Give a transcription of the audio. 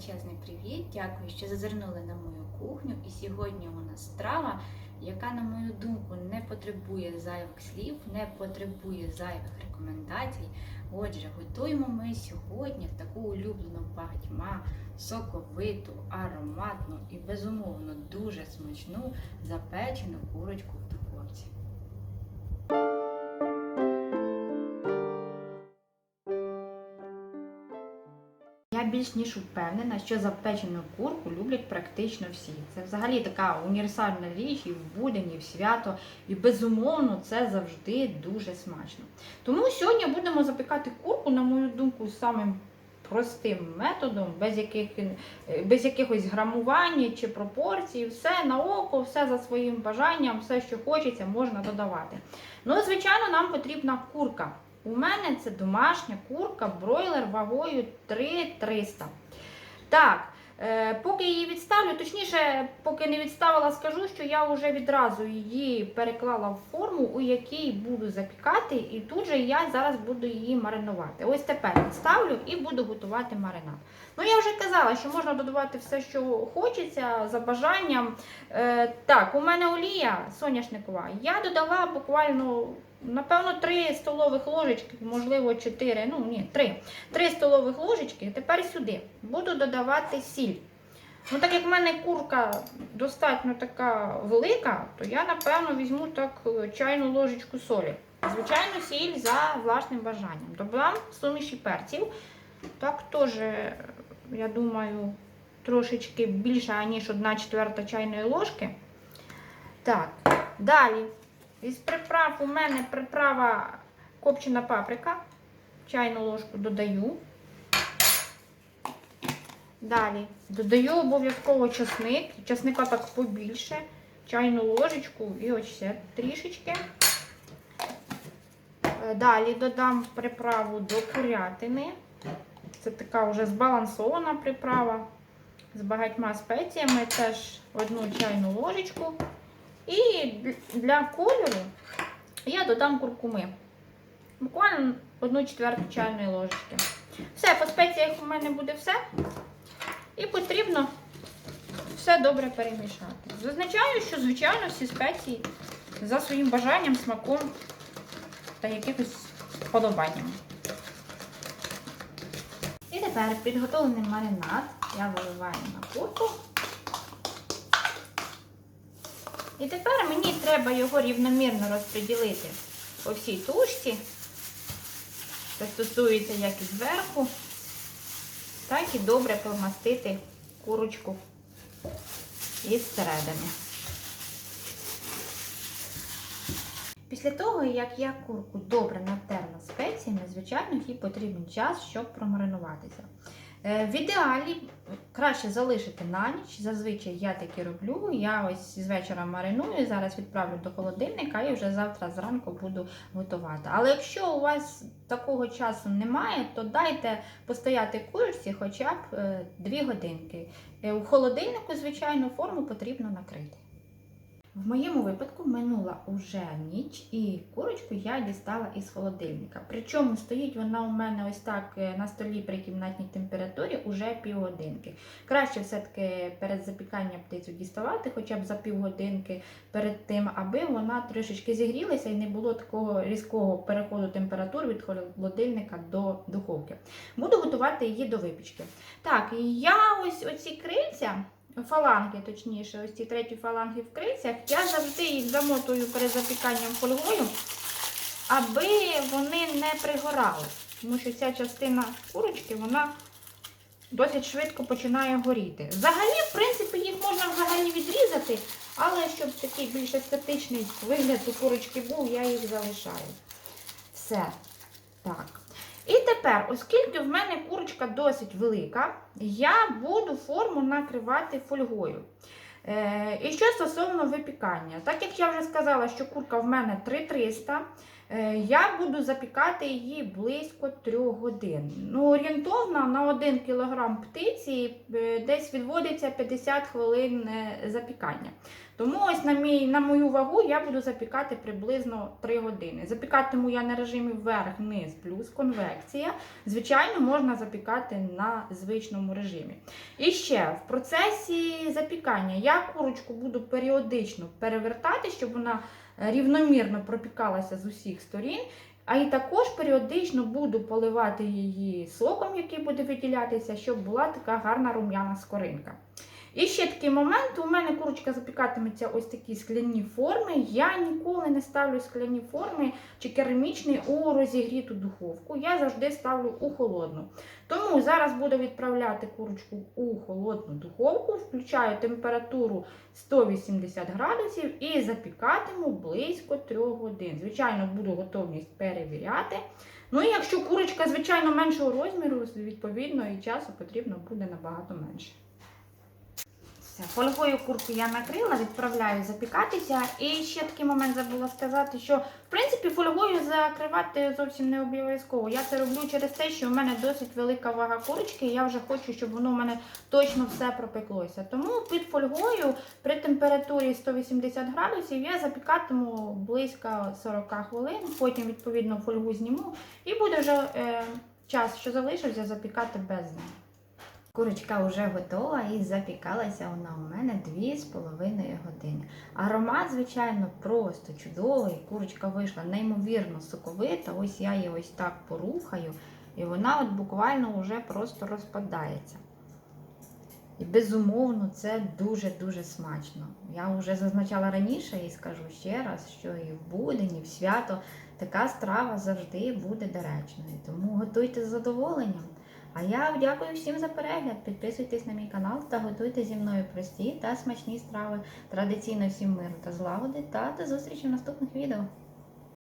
величезний привіт! Дякую, що зазирнули на мою кухню. І сьогодні у нас страва, яка, на мою думку, не потребує зайвих слів, не потребує зайвих рекомендацій. Отже, готуємо ми сьогодні таку улюблену багатьма соковиту, ароматну і безумовно дуже смачну запечену курочку більш ніж впевнена, що запечену курку люблять практично всі. Це взагалі така універсальна річ і в будень, і в свято, і безумовно це завжди дуже смачно. Тому сьогодні будемо запікати курку, на мою думку, самим простим методом, без, яких, без якихось грамувань чи пропорцій, все на око, все за своїм бажанням, все, що хочеться, можна додавати. Ну, звичайно, нам потрібна курка. У мене це домашня курка, бройлер вагою 3300. Так, е, поки її відставлю, точніше, поки не відставила, скажу, що я вже відразу її переклала в форму, у якій буду запікати, і тут же я зараз буду її маринувати. Ось тепер відставлю і буду готувати маринад. Ну, я вже казала, що можна додавати все, що хочеться, за бажанням. Е, так, у мене олія соняшникова. Я додала буквально. Напевно, 3 столових ложечки, можливо, 4, ну ні, 3. 3 столових ложечки. Тепер сюди буду додавати сіль. Ну, так як в мене курка достатньо така велика, то я, напевно, візьму так е, чайну ложечку солі. Звичайно, сіль за власним бажанням. Додам суміші перців. Так теж, я думаю, трошечки більше, ніж 1 четверта чайної ложки. Так, далі. Із приправ у мене приправа копчена паприка. Чайну ложку додаю. Далі додаю обов'язково часник. Часника так побільше. Чайну ложечку і ось ще трішечки. Е, Далі додам приправу до курятини. Це така вже збалансована приправа з багатьма спеціями. Теж одну чайну ложечку. І для кольору я додам куркуми. Буквально 1 четверту чайної ложечки. Все, по спеціях у мене буде все. І потрібно все добре перемішати. Зазначаю, що, звичайно, всі спеції за своїм бажанням, смаком та якихось вподобанням. І тепер підготовлений маринад я виливаю на курку. І тепер мені треба його рівномірно розподілити по всій тушці. Це стосується як і зверху, так і добре помастити курочку із середини. Після того, як я курку добре натерла спеціями, звичайно, їй потрібен час, щоб промаринуватися. Е, В ідеалі краще залишити на ніч. Зазвичай я таке роблю. Я ось з вечора мариную, зараз відправлю до холодильника і вже завтра зранку буду готувати. Але якщо у вас такого часу немає, то дайте постояти курці хоча б 2 годинки. Е, У холодильнику, звичайно, форму потрібно накрити. В моєму випадку минула уже ніч, і курочку я дістала із холодильника. Причому стоїть вона у мене ось так е, на столі при кімнатній температурі уже півгодинки. Краще все-таки перед запіканням птицю діставати, хоча б за півгодинки перед тим, аби вона трішечки зігрілася і не було такого різкого переходу температур від холодильника до духовки. Буду готувати її до випічки. Так, я ось оці крильця. Фаланги, точніше, ось ці треті фаланги в крильцях, я завжди їх замотую перед запіканням фольгою, аби вони не пригорали. Тому що ця частина курочки, вона досить швидко починає горіти. Взагалі, в принципі, їх можна взагалі відрізати, але щоб такий більш естетичний вигляд у курочки був, я їх залишаю. Все. Так. І тепер, оскільки в мене курочка досить велика, я буду форму накривати фольгою. Е, і що стосовно випікання, так як я вже сказала, що курка в мене 3300, Е, Я буду запікати її близько 3 годин. Ну, орієнтовно на 1 кг птиці е, десь відводиться 50 хвилин е, запікання. Тому ось на, мій, на мою вагу я буду запікати приблизно 3 години. Запікатиму я на режимі вверх-вниз плюс конвекція. Звичайно, можна запікати на звичному режимі. І ще в процесі запікання я курочку буду періодично перевертати, щоб вона е, рівномірно пропікалася з усіх сторін. А і також періодично буду поливати її соком, який буде виділятися, щоб була така гарна рум'яна скоринка. І ще такий момент: у мене курочка запікатиметься ось такі скляні форми. Я ніколи не ставлю скляні форми чи керамічні у розігріту духовку. Я завжди ставлю у холодну. Тому зараз буду відправляти курочку у холодну духовку, включаю температуру 180 градусів і запікатиму близько 3 годин. Звичайно, буду готовність перевіряти. Ну і якщо курочка, звичайно, меншого розміру, відповідно, і часу потрібно буде набагато менше. Все, фольгою курку я накрила, відправляю запікатися. І ще такий момент забула сказати, що в принципі фольгою закривати зовсім не обов'язково. Я це роблю через те, що у мене досить велика вага курочки, і я вже хочу, щоб воно в мене точно все пропеклося. Тому під фольгою при температурі 180 градусів я запікатиму близько 40 хвилин, потім відповідно фольгу зніму і буде вже е, час, що залишився, запікати без неї. Курочка вже готова і запікалася вона у мене 2,5 години. Аромат, звичайно, просто чудовий. Курочка вийшла неймовірно соковита. Ось я її ось так порухаю, і вона от буквально вже просто розпадається. І безумовно, це дуже-дуже смачно. Я вже зазначала раніше і скажу ще раз, що і в будень, і в свято така страва завжди буде доречною. Тому готуйте з задоволенням. А я дякую всім за перегляд. Підписуйтесь на мій канал та готуйте зі мною прості та смачні страви. Традиційно всім миру та злагоди та до зустрічі в наступних відео.